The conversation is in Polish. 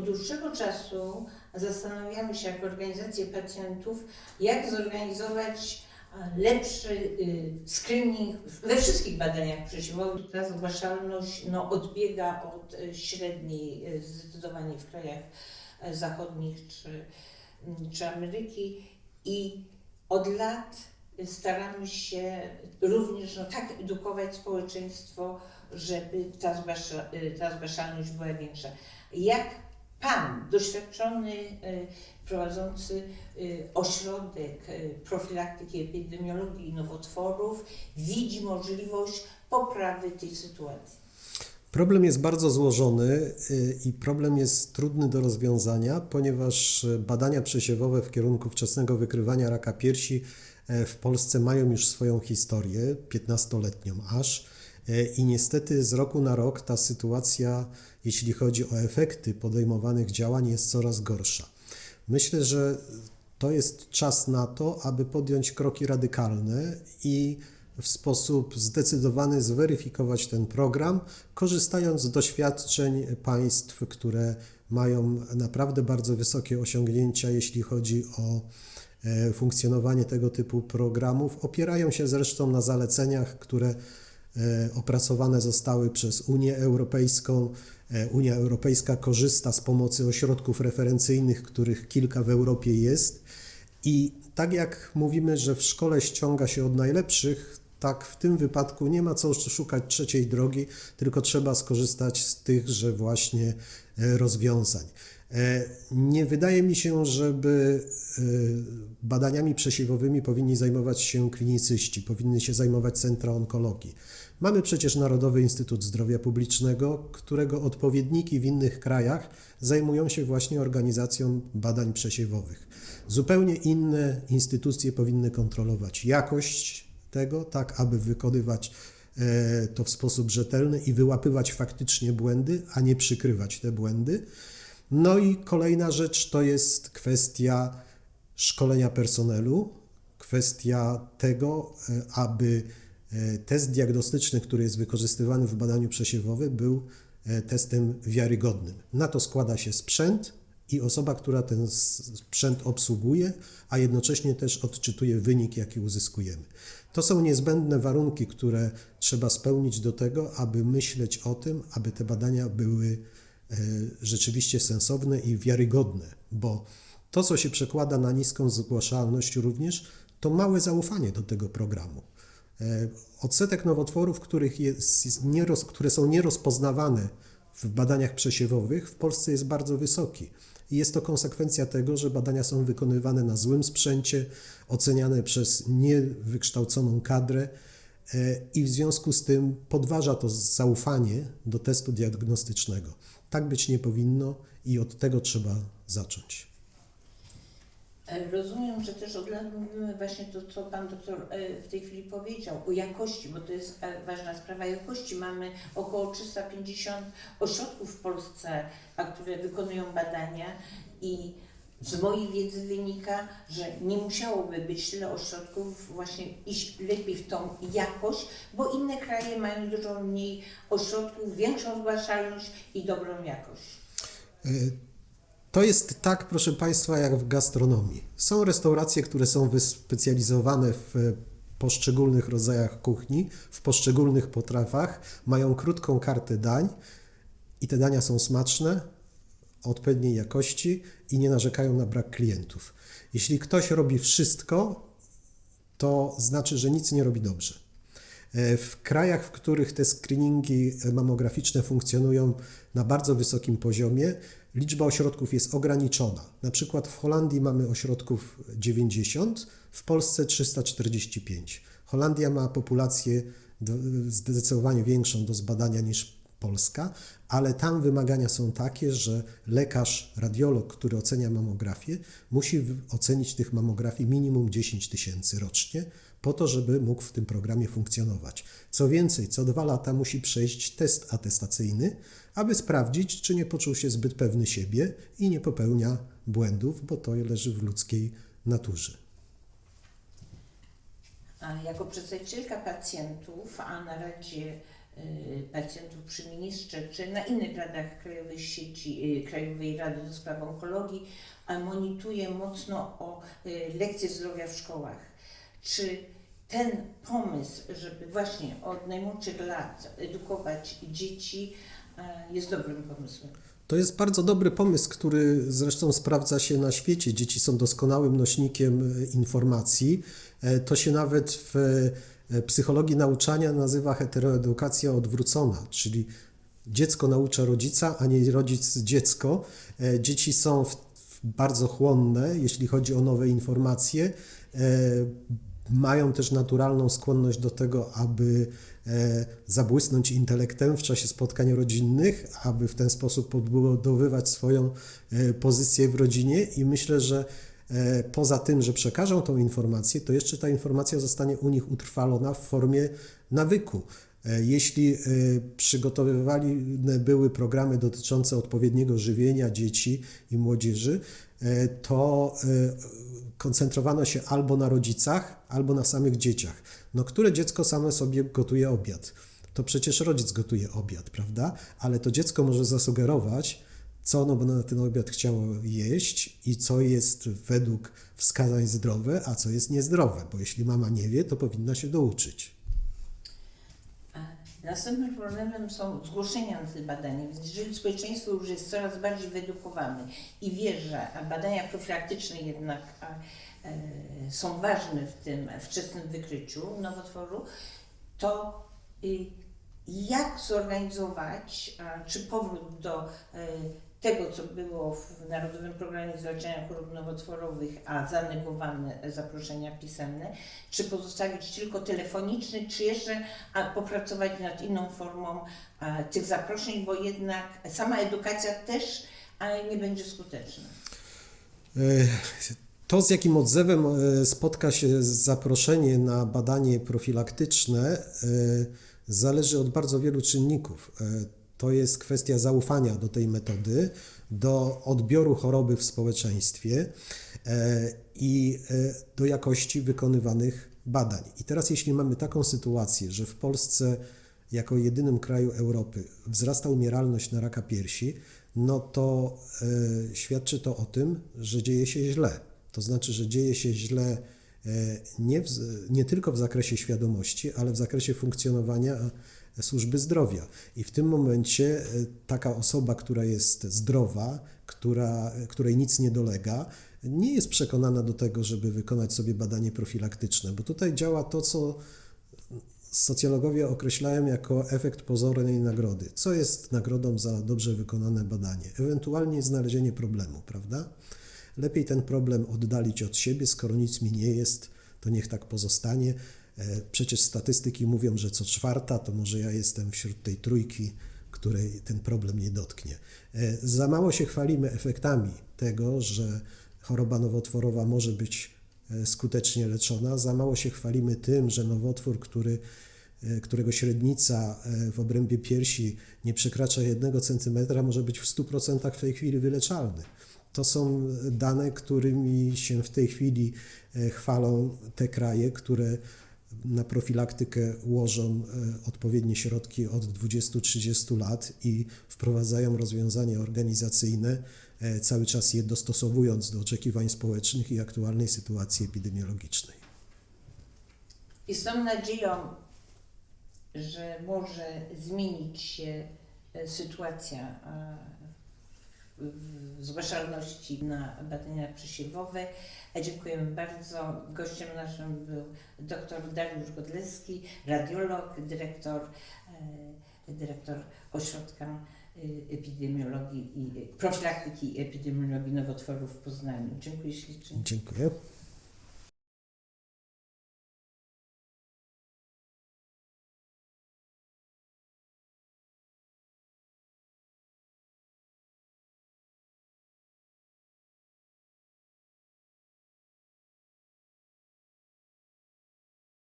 od dłuższego czasu zastanawiamy się jako organizacje pacjentów, jak zorganizować e, lepszy y, screening we wszystkich badaniach przesiewowych. Ta zgłaszalność no, odbiega od e, średniej e, zdecydowanie w krajach zachodnich czy, mm, czy Ameryki i od lat staramy się również no, tak edukować społeczeństwo, żeby ta, y, ta zgłaszalność była większa. Jak Pan, doświadczony y, prowadzący y, ośrodek y, profilaktyki epidemiologii i nowotworów, widzi możliwość poprawy tej sytuacji? Problem jest bardzo złożony i problem jest trudny do rozwiązania, ponieważ badania przesiewowe w kierunku wczesnego wykrywania raka piersi w Polsce mają już swoją historię, 15-letnią aż. E, I niestety z roku na rok ta sytuacja, jeśli chodzi o efekty podejmowanych działań, jest coraz gorsza. Myślę, że to jest czas na to, aby podjąć kroki radykalne i w sposób zdecydowany zweryfikować ten program, korzystając z doświadczeń państw, które mają naprawdę bardzo wysokie osiągnięcia, jeśli chodzi o e, funkcjonowanie tego typu programów. Opierają się zresztą na zaleceniach, które opracowane zostały przez Unię Europejską. E, Unia Europejska korzysta z pomocy ośrodków referencyjnych, których kilka w Europie jest. I tak jak mówimy, że w szkole ściąga się od najlepszych, tak w tym wypadku nie ma co szukać trzeciej drogi, tylko trzeba skorzystać z tychże właśnie e, rozwiązań. E, Nie wydaje mi się, żeby e, badaniami przesiewowymi powinni zajmować się klinicyści, powinny się zajmować centra onkologii. Mamy przecież Narodowy Instytut Zdrowia Publicznego, którego odpowiedniki w innych krajach zajmują się właśnie organizacją badań przesiewowych. Zupełnie inne instytucje powinny kontrolować jakość tego, tak aby wykonywać e, to w sposób rzetelny i wyłapywać faktycznie błędy, a nie przykrywać te błędy. No i kolejna rzecz to jest kwestia szkolenia personelu, kwestia tego, e, aby e, test diagnostyczny, który jest wykorzystywany w badaniu przesiewowym, był e, testem wiarygodnym. Na to składa się sprzęt i osoba, która ten sprzęt obsługuje, a jednocześnie też odczytuje wynik, jaki uzyskujemy. To są niezbędne warunki, które trzeba spełnić do tego, aby myśleć o tym, aby te badania były rzeczywiście sensowne i wiarygodne, bo to, co się przekłada na niską zgłaszalność również, to małe zaufanie do tego programu. E, Odsetek nowotworów, których jest, nieroz, które są nierozpoznawane w badaniach przesiewowych, w Polsce jest bardzo wysoki. I jest to konsekwencja tego, że badania są wykonywane na złym sprzęcie, oceniane przez niewykształconą kadrę e, i w związku z tym podważa to zaufanie do testu diagnostycznego. Tak być nie powinno i od tego trzeba zacząć. E, Rozumiem, że też od lat mówimy właśnie to, co Pan doktor e, w tej chwili powiedział, o jakości, bo to jest e, ważna sprawa jakości. Mamy około 350 ośrodków w Polsce, które wykonują badania i z mojej wiedzy wynika, że nie musiałoby być tyle ośrodków, właśnie iść lepiej w tą jakość, bo inne kraje mają dużo mniej ośrodków, większą zgłaszalność i dobrą jakość. E, To jest tak, proszę Państwa, jak w gastronomii. Są restauracje, które są wyspecjalizowane w poszczególnych rodzajach kuchni, w poszczególnych potrawach, mają krótką kartę dań i te dania są smaczne, odpowiedniej jakości i nie narzekają na brak klientów. Jeśli ktoś robi wszystko, to znaczy, że nic nie robi dobrze. E, W krajach, w których te screeningi mamograficzne funkcjonują na bardzo wysokim poziomie, liczba ośrodków jest ograniczona. Na przykład w Holandii mamy ośrodków 90, w Polsce 345. Holandia ma populację do- zdecydowanie większą do zbadania niż Polska, ale tam wymagania są takie, że lekarz, radiolog, który ocenia mamografię, musi ocenić tych mamografii minimum 10 tysięcy rocznie, po to, żeby mógł w tym programie funkcjonować. Co więcej, co dwa lata musi przejść test atestacyjny, aby sprawdzić, czy nie poczuł się zbyt pewny siebie i nie popełnia błędów, bo to leży w ludzkiej naturze. Jako przedstawicielka pacjentów, a na Radzie pacjentów przy ministrze, czy na innych radach Krajowej Sieci, y, Krajowej Rady do Spraw Onkologii, a monitoruje mocno o y, lekcje zdrowia w szkołach. Czy ten pomysł, żeby właśnie od najmłodszych lat edukować dzieci, y, jest dobrym pomysłem? To jest bardzo dobry pomysł, który zresztą sprawdza się na świecie. Dzieci są doskonałym nośnikiem informacji. E, To się nawet w psychologii nauczania nazywa heteroedukacja odwrócona, czyli dziecko naucza rodzica, a nie rodzic dziecko. E, Dzieci są bardzo chłonne, jeśli chodzi o nowe informacje. E, Mają też naturalną skłonność do tego, aby e, zabłysnąć intelektem w czasie spotkań rodzinnych, aby w ten sposób podbudowywać swoją pozycję w rodzinie i myślę, że poza tym, że przekażą tą informację, to jeszcze ta informacja zostanie u nich utrwalona w formie nawyku. E, Jeśli e, przygotowywali były programy dotyczące odpowiedniego żywienia dzieci i młodzieży, e, to e, koncentrowano się albo na rodzicach, albo na samych dzieciach. No, które dziecko same sobie gotuje obiad? To przecież rodzic gotuje obiad, prawda? Ale to dziecko może zasugerować, co ono na ten obiad chciało jeść i co jest według wskazań zdrowe, a co jest niezdrowe, bo jeśli mama nie wie, to powinna się douczyć. Następnym problemem są zgłoszenia na te badania. Więc jeżeli społeczeństwo już jest coraz bardziej wyedukowane i wie, że badania profilaktyczne jednak a, e, są ważne w tym wczesnym wykryciu nowotworu, to y, jak zorganizować, czy powrót do e, tego, co było w Narodowym Programie Zwalczania Chorób Nowotworowych, a zanegowane zaproszenia pisemne, czy pozostawić tylko telefoniczny, czy jeszcze popracować nad inną formą tych zaproszeń, bo jednak sama edukacja też nie będzie skuteczna. E, To, z jakim odzewem e, spotka się zaproszenie na badanie profilaktyczne, e, zależy od bardzo wielu czynników. To jest kwestia zaufania do tej metody, do odbioru choroby w społeczeństwie e, i e, do jakości wykonywanych badań. I teraz, jeśli mamy taką sytuację, że w Polsce jako jedynym kraju Europy wzrasta umieralność na raka piersi, no to e, świadczy to o tym, że dzieje się źle. To znaczy, że dzieje się źle nie, w, nie tylko w zakresie świadomości, ale w zakresie funkcjonowania służby zdrowia. I w tym momencie e, taka osoba, która jest zdrowa, która, której nic nie dolega, nie jest przekonana do tego, żeby wykonać sobie badanie profilaktyczne, bo tutaj działa to, co socjologowie określają jako efekt pozornej nagrody. Co jest nagrodą za dobrze wykonane badanie? Ewentualnie znalezienie problemu, prawda? Lepiej ten problem oddalić od siebie, skoro nic mi nie jest, to niech tak pozostanie. E, Przecież statystyki mówią, że co czwarta, to może ja jestem wśród tej trójki, której ten problem nie dotknie. E, Za mało się chwalimy efektami tego, że choroba nowotworowa może być e, skutecznie leczona. Za mało się chwalimy tym, że nowotwór, który, którego średnica w obrębie piersi nie przekracza 1 cm, może być w 100% w tej chwili wyleczalny. To są dane, którymi się w tej chwili chwalą te kraje, które na profilaktykę łożą e, odpowiednie środki od 20-30 lat i wprowadzają rozwiązania organizacyjne, e, cały czas je dostosowując do oczekiwań społecznych i aktualnej sytuacji epidemiologicznej. I z tą nadzieją, że może zmienić się e, sytuacja w zgłaszalności na badania przesiewowe. Dziękujemy bardzo. Gościem naszym był dr Dariusz Godleski, radiolog, dyrektor, e, dyrektor Ośrodka e, Epidemiologii i profilaktyki epidemiologii nowotworów w Poznaniu. Dziękuję ślicznie. Dziękuję.